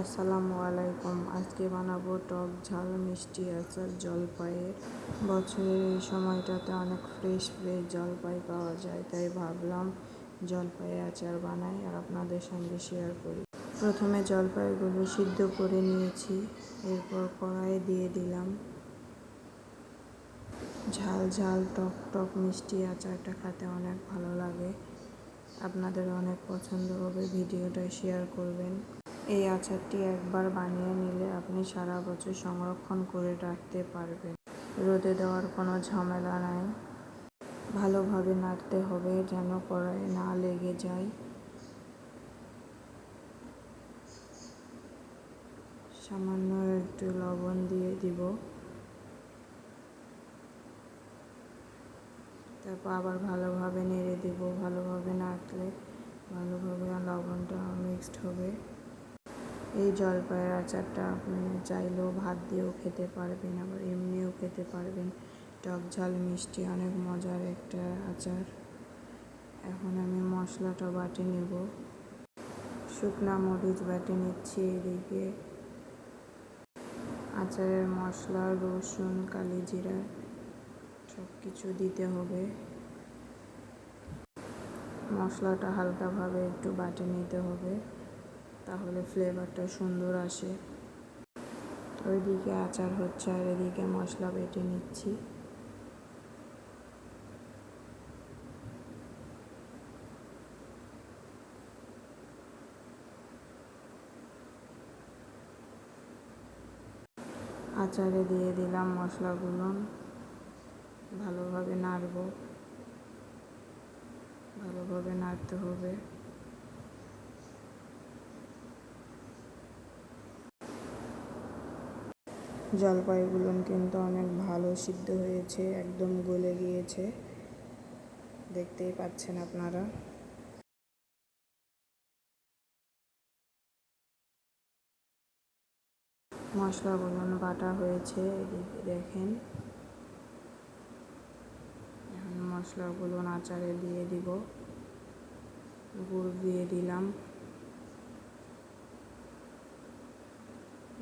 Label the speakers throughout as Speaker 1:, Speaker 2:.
Speaker 1: আসসালামু আলাইকুম। আজকে বানাবো টক ঝাল মিষ্টি আচার জলপাইয়ের। বছরের এই সময়টাতে অনেক ফ্রেশ ফ্রেশ জলপাই পাওয়া যায়, তাই ভাবলাম জলপাই আচার বানাই আর আপনাদের সঙ্গে শেয়ার করি। প্রথমে জলপাইগুলো সিদ্ধ করে নিয়েছি, এরপর কড়াইয়ে দিয়ে দিলাম ঝাল ঝাল, টক টক মিষ্টি আচারটা খেতে অনেক ভালো লাগে। আপনাদের অনেক পছন্দ হবে, ভিডিওটা শেয়ার করবেন। এই আচারটি একবার বানিয়ে নিলে আপনি সারা বছর সংরক্ষণ করে রাখতে পারবেন। রোদে দেওয়ার কোনো ঝামেলা নাই। ভালোভাবে নাড়তে হবে যেন কড়াইয়ে না লেগে যায়। সামান্য একটু লবণ দিয়ে দিব। তারপর আবার ভালোভাবে নেড়ে দেব। ভালোভাবে নাড়লে ভালোভাবে লবণটা মিক্সড হবে। এই জলপাইয়ের আচারটা আপনি চাইলেও ভাত দিয়েও খেতে পারবেন, আবার এমনিও খেতে পারবেন। টক ঝাল মিষ্টি অনেক মজার একটা আচার। এখন আমি মশলাটা বাটে নেব। শুকনা মরিচ বাটে নিচ্ছি এদিকে। আচারের মশলা, রসুন, কালি জিরা সব কিছু দিতে হবে। মশলাটা হালকাভাবে একটু বাটে নিতে হবে। তাহলে ফ্লেভারটা সুন্দর আসে। ওইদিকে আচার হচ্ছে আর এদিকে মশলা বেটে নিচ্ছি। আচারে দিয়ে দিলাম মশলাগুলো। ভালোভাবে নাড়ব। ভালোভাবে নাড়তে হবে। জলপাইগুলো কিন্তু অনেক ভালো সিদ্ধ হয়েছে, একদম গলে গিয়েছে। দেখতেই পাচ্ছেন আপনারা। মশলাগুলো বাটা হয়েছে দেখেন। এখন মশলাগুলো আচারে দিয়ে দিব। গুড় দিয়ে দিলাম।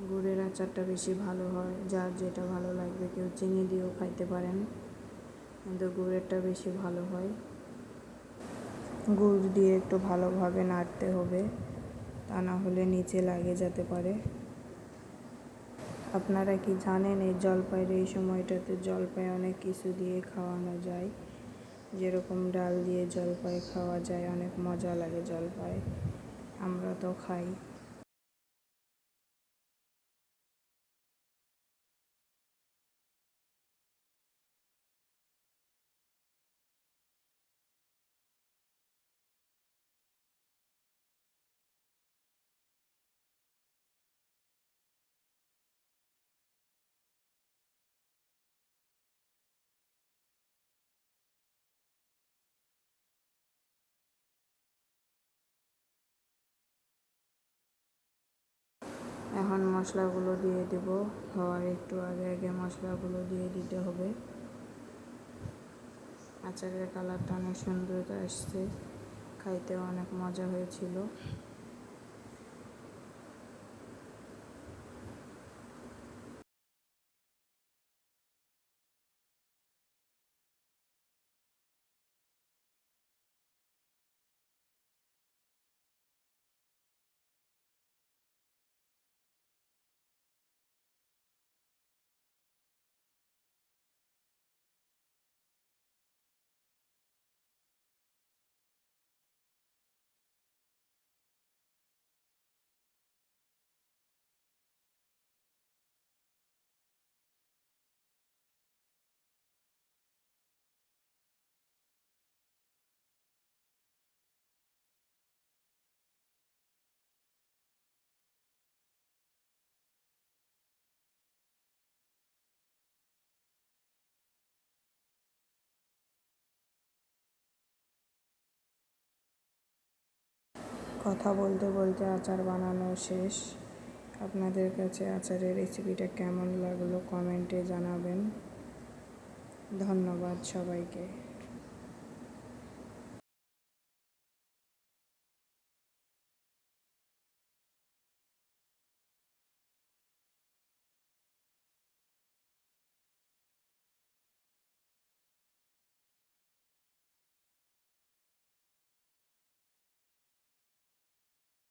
Speaker 1: গুড়ের আচারটা বেশি ভালো হয়, যার যেটা ভালো লাগবে কেউ চিনি দিয়েও খাইতে পারেন। কিন্তু গুড়েরটা বেশি ভালো হয়। গুড় দিয়ে একটু ভালোভাবে নাড়তে হবে, তা না হলে নিচে লাগে যেতে পারে। আপনারা কি জানেন, এই জলপাইয়ের, এই সময়টাতে জলপাই অনেক কিছু দিয়ে খাওয়ানো যায়। যেরকম ডাল দিয়ে জলপাই খাওয়া যায়, অনেক মজা লাগে জলপাই। আমরা তো খাই। এখন মশলাগুলো দিয়ে দেব। হওয়ার একটু আগে আগে মশলাগুলো দিয়ে দিতে হবে। আচারের কালারটা অনেক সুন্দর আসছে। খাইতে অনেক মজা হয়েছিল। কথা বলতে বলতে আচার বানানো শেষ। আপনাদের কাছে আচারের রেসিপিটা কেমন লাগল কমেন্টে জানাবেন। ধন্যবাদ সবাইকে।